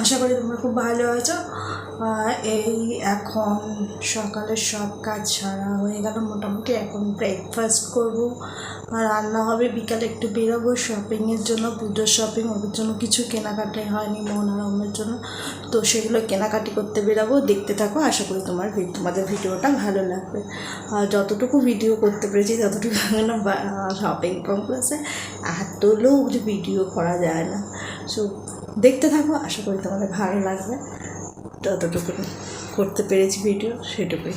আশা করি তোমরা খুব ভালো আছো। এই এখন সকালের সব কাজ সারা হয়ে গেল। মোটামুটি এখন ব্রেকফাস্ট করব। রান্না হবে, বিকালে একটু বেরোবো শপিংয়ের জন্য, পুজোর শপিং ওদের জন্য কিছু কেনাকাটি হয়নি, মন আরামের জন্য। তো সেগুলো কেনাকাটি করতে বেরোবো। দেখতে থাকো, আশা করি তোমার তোমাদের ভিডিওটা ভালো লাগবে। যতটুকু ভিডিও করতে পেরেছি, ততটুকু না শপিং কমপ্লেক্সে এত লোক যে ভিডিও করা যায় না। সো দেখতে থাকো আশা করি তোমাদের ভালো লাগবে। ততটুকু করতে পেরেছি ভিডিও সেটুকুই।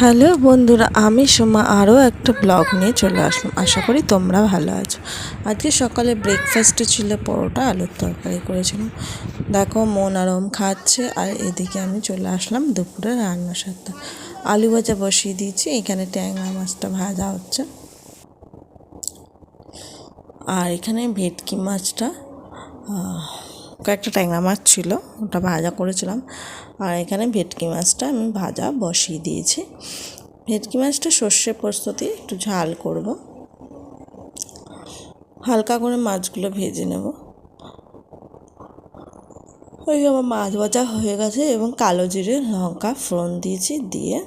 হ্যালো বন্ধুরা, আমি সোমা আরও একটা ব্লগ নিয়ে চলে আসলাম। আশা করি তোমরা ভালো আছো। আজকে সকালে ব্রেকফাস্টে ছিল পরোটা, আলুর তরকারি করেছিলাম। দেখো, মন আরম খাচ্ছে। আর এদিকে আমি চলে আসলাম দুপুরে রান্নার সাথে আলু ভাজা বসিয়ে দিয়েছি, এখানে ট্যাংরা মাছটা ভাজা হচ্ছে। আর এখানে ভেটকি মাছটা কয়েকটা ট্যাংরা মাছ ছিল, ওটা ভাজা করেছিলাম। আর এখানে ভেটকি মাছটা আমি ভাজা বসিয়ে দিয়েছি। ভেটকি মাছটা সর্ষে প্রস্তুতি একটু ঝাল করব। হালকা করে মাছগুলো ভেজে নেব। ওই আমার মাছ ভাজা হয়ে গেছে এবং কালো জিরে লঙ্কা ফোড়ন দিয়েছি দিয়ে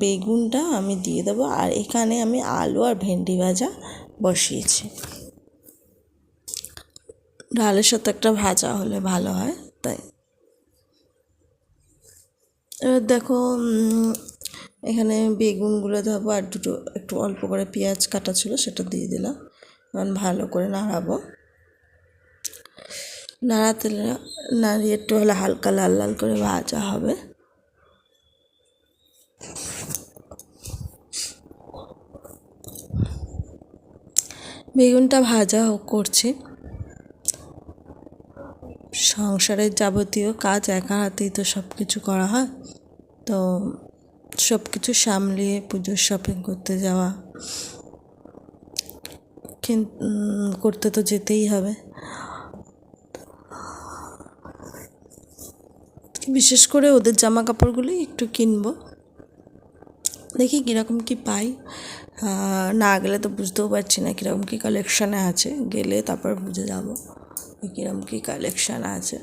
বেগুনটা আমি দিয়ে দেবো। আর এখানে আমি আলু আর ভেন্ডি ভাজা বসিয়েছি। ডালের সাথে একটা ভাজা হলে ভালো হয়, তাই। এবার দেখো এখানে বেগুনগুলো দেবো আর দুটো একটু অল্প করে পেঁয়াজ কাটা ছিল, সেটা দিয়ে দিলাম। এখন ভালো করে নাড়াবো। নাড়াতে নাড়িয়ে একটু হলে হালকা লাল লাল করে ভাজা হবে। বেগুনটা ভাজা করছি। সংসারের যাবতীয় কাজ একা হাতেই তো সব কিছু করা হয়। তো সব কিছু সামলিয়ে পুজোর শপিং করতে যাওয়া। করতে তো যেতেই হবে। বিশেষ করে ওদের জামা কাপড়গুলোই একটু কিনবো। দেখি কীরকম কী পাই। না গেলে তো বুঝতেও পারছি না কীরকম কী কালেকশানে আছে। গেলে তারপর বুঝে যাব। কীরকম কী কালেকশান আছে?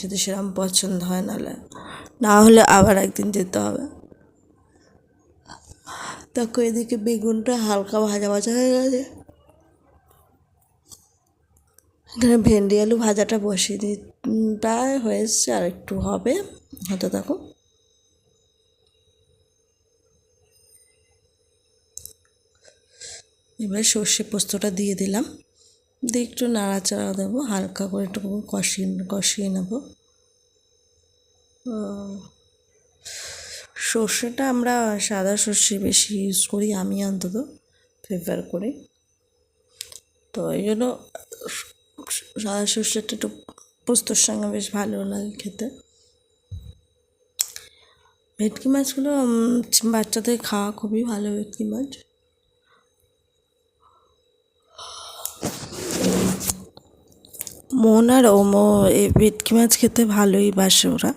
যদি সেরকম পছন্দ হয় নাহলে না হলে আবার একদিন যেতে হবে। দেখো এদিকে বেগুনটা হালকা ভাজা ভাজা হয়ে গেছে। এখানে ভেন্ডি আলু ভাজাটা বসিয়ে দিই। প্রায় হয়ে এসছে, আর একটু হবে। হতে থাকো এবার সর্ষে পোস্তটা দিয়ে দিলাম। দিয়ে একটু নাড়াচাড়া দেবো, হালকা করে একটু কষিয়ে কষিয়ে নেব। সর্ষেটা আমরা সাদা সর্ষে বেশি ইউজ করি, আমি অন্তত প্রেফার করি। তো এই জন্য সাদা সর্ষেটা একটু পোস্তর সঙ্গে বেশ ভালো লাগে খেতে। ভেটকি মাছগুলো বাচ্চাদের খাওয়া খুবই ভালো ভেটকি মাছ। মন আর ওমো এই ভেটকি মাছ খেতে ভালোই বাসে ওরা।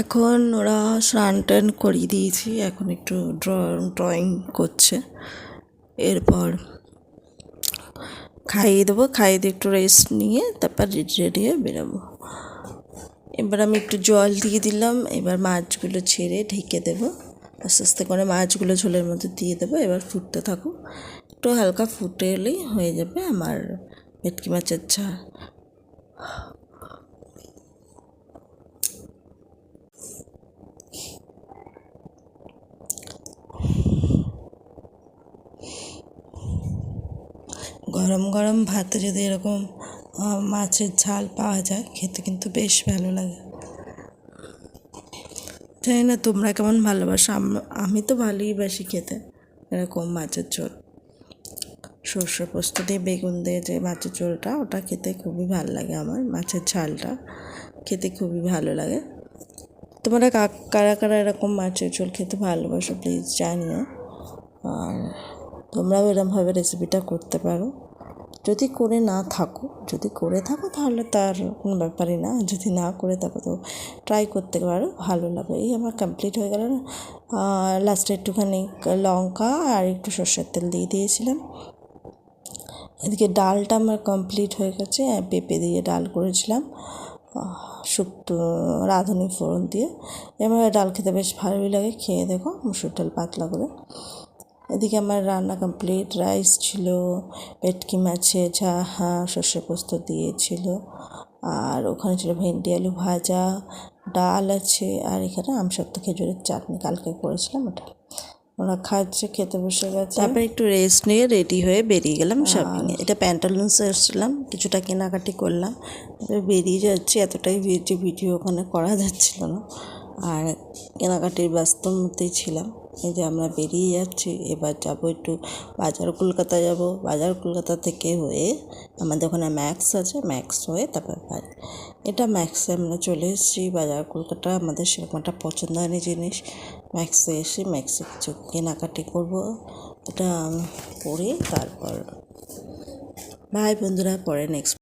এখন ওরা স্নান টান করিয়ে দিয়েছি, এখন একটু ড্র ড্রয়িং করছে। এরপর খাইয়ে দেবো, খাইয়ে দিয়ে একটু রেস্ট নিয়ে তারপর রেডি হয়ে বেরোবো। এবার আমি একটু জল দিয়ে দিলাম, এবার মাছগুলো ছেড়ে ঢেকে দেবো। আস্তে আস্তে করে মাছগুলো ঝোলের মধ্যে দিয়ে দেবো, এবার ফুটতে থাকুক। একটু হালকা ফুটে এলেই হয়ে যাবে আমার ভেটকি মাছের ঝাল গরম গরম ভাতে যদি এরকম মাছের ঝাল পাওয়া যায়, খেতে কিন্তু বেশ ভালো লাগে। জানি না? তোমরা কেমন ভালোবাসো? আমি তো ভালোই বাসি খেতে। এরকম মাছের ঝোল। সর্ষে পোস্ত দিয়ে, বেগুন দিয়ে যে মাছের ঝোলটা, ওটা খেতে খুবই ভালো লাগে আমার, মাছের ঝালটা খেতে খুবই ভালো লাগে। তোমরা কারা কারা এরকম মাছের ঝোল খেতে ভালোবাসো প্লিজ জানিও আর তোমরাও এরকমভাবে রেসিপিটা করতে পারো। যদি করে না থাকো, যদি করে থাকো তাহলে তার কোনো ব্যাপারই না, যদি না করে থাকো তো ট্রাই করতে পারো, ভালো লাগবে। এই আমার কমপ্লিট হয়ে গেল লাস্টে একটুখানি লঙ্কা আর একটু সর্ষের তেল দিয়ে দিয়েছিলাম। এদিকে ডালটা আমার কমপ্লিট হয়ে গেছে পেঁপে দিয়ে ডাল করেছিলাম শুক্তো রাঁধুনি ফোড়ন দিয়ে। এবার ডাল খেতে বেশ ভালোই লাগে, খেয়ে দেখো মুসুর ডাল পাতলা করে। এদিকে আমার রান্না কমপ্লিট, রাইস ছিল পেটকি যা হ্যাঁ সর্ষে পোস্ত দিয়েছিল, আর ওখানে ছিল ভেন্ডি আলু ভাজা, ডাল আছে, আর এখানে আমসত্ব খেজুরের চাটনি কালকে করেছিলাম ওটা। ওরা খাচ্ছে খেতে বসে গেছে। তারপর একটু রেস্ট নিয়ে রেডি হয়ে বেরিয়ে গেলাম শপিংয়ে এটা প্যান্টালুন্সে এসেছিলাম কিছুটা কেনাকাটি করলাম। বেরিয়ে যাচ্ছি এতটাই ভিডিও ভিডিও ওখানে করা যাচ্ছিল না। আর কেনাকাটির ব্যস্তর মধ্যেই ছিলাম। এই যে আমরা বেরিয়ে যাচ্ছি, এবার যাব একটু বাজার, কলকাতা যাব। বাজার, কলকাতা থেকে হয়ে আমাদের ওখানে ম্যাক্স আছে, ম্যাক্স হয়ে তারপর এটা ম্যাক্সে আমরা চলে এসেছি, বাজার, কলকাতা। আমাদের সেরকম একটা পছন্দ হয়নি জিনিস। ম্যাক্সে এসে ম্যাক্সে কিছু কেনাকাটি করব। এটা করে তারপর। ভাই বন্ধুরা, পরে নেক্সট